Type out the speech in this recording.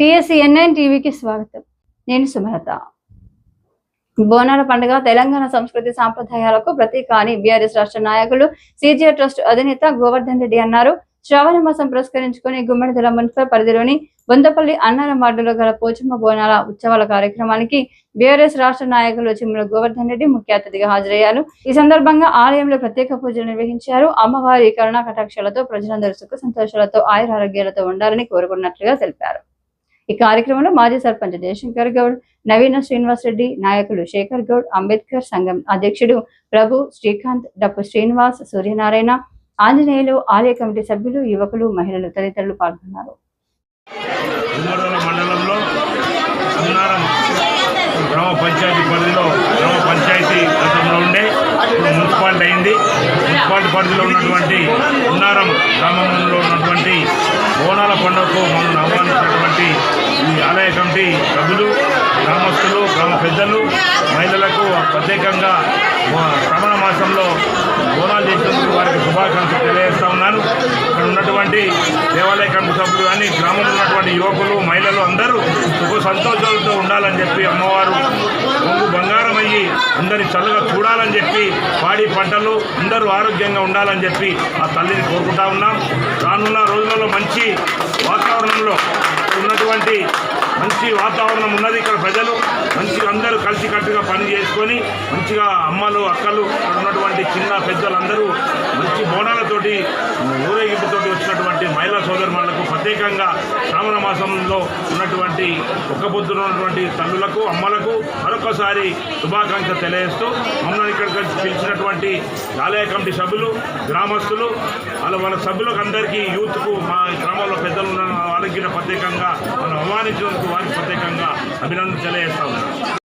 టిఎస్సిఎన్ఎన్ టీవీకి స్వాగతం. నేను సుమలత. బోనాల పండుగ తెలంగాణ సంస్కృతి సాంప్రదాయాలకు ప్రతీక అని బీఆర్ఎస్ రాష్ట్ర నాయకులు సిజిఆర్ ట్రస్ట్ అధినేత గోవర్ధన్ రెడ్డి అన్నారు. శ్రావణ మాసం పురస్కరించుకుని గుమ్మడిదల మున్సిపల్ పరిధిలోని బొందపల్లి అన్నారం వార్డులో గల పోచమ్మ బోనాల ఉత్సవాల కార్యక్రమానికి బీఆర్ఎస్ రాష్ట్ర నాయకులు చిమ్ముల గోవర్ధన్ రెడ్డి ముఖ్య అతిథిగా హాజరయ్యారు. ఈ సందర్భంగా ఆలయంలో ప్రత్యేక పూజలు నిర్వహించారు. అమ్మవారి కరుణా కటాక్షాలతో ప్రజలందరూ సుఖ సంతోషాలతో ఆయురారోగ్యాలతో ఉండాలని కోరుకున్నట్లుగా తెలిపారు. ఈ కార్యక్రమంలో మాజీ సర్పంచ్ జయశంకర్ గౌడ్ నవీన శ్రీనివాస్ రెడ్డి నాయకులు శేఖర్ గౌడ్ అంబేద్కర్ సంఘం అధ్యక్షుడు ప్రభు శ్రీకాంత్ డప్పు శ్రీనివాస్ సూర్యనారాయణ ఆంజనేయులు ఆలయ కమిటీ సభ్యులు యువకులు మహిళలు తదితరులు పాల్గొన్నారు. గ్రామ పంచాయతీ పరిధిలో గ్రామ పంచాయతీ గతంలో ఉండే ఇప్పుడు మున్సిపాలిటీ అయింది. మున్సిపాలిటీ పరిధిలో ఉన్నటువంటి ఉన్నారం గ్రామంలో ఉన్నటువంటి ప్రత్యేకంగా బో- శ్రవణ మాసంలో బోనాలు చేసినందుకు వారికి శుభాకాంక్షలు తెలియజేస్తా ఉన్నాను. ఇక్కడ ఉన్నటువంటి దేవాలయ కమిటీ సభ్యులు కానీ గ్రామంలో ఉన్నటువంటి యువకులు మహిళలు అందరూ శుభ సంతోషాలతో ఉండాలని చెప్పి అమ్మవారు ముందు బంగారం అయ్యి అందరి చల్లగా చూడాలని చెప్పి పాడి పంటలు అందరూ ఆరోగ్యంగా ఉండాలని చెప్పి ఆ తల్లిని కోరుకుంటా ఉన్నాం. రానున్న రోజులలో మంచి వాతావరణంలో మంచి వాతావరణం ఉన్నది ఇక్కడ ప్రజలు. మంచిగా అందరూ కలిసికట్టుగా పని చేసుకొని మంచిగా అమ్మలు అక్కలు ఉన్నటువంటి చిన్న పెద్దలందరూ మంచి బోనాలతోటి ఊరేగింపుతోటి వచ్చినటువంటి మహిళా సోదరులకు ప్రత్యేకంగా శ్రావణ మాసంలో ఉన్నటువంటి ఒక్క పొద్దున ఉన్నటువంటి తల్లులకు అమ్మలకు మరొకసారి శుభాకాంక్ష తెలియజేస్తూ మమ్మల్ని ఇక్కడ పిలిచినటువంటి ఆలయ కమిటీ సభ్యులు గ్రామస్తులు వాళ్ళ వాళ్ళ సభ్యులకు అందరికీ యూత్కు మా గ్రామంలో పెద్దలు ఉన్న వాళ్ళకి ప్రత్యేకంగా మనం అవమానించినందుకు అభినందన తెలియజేస్తా ఉన్నాను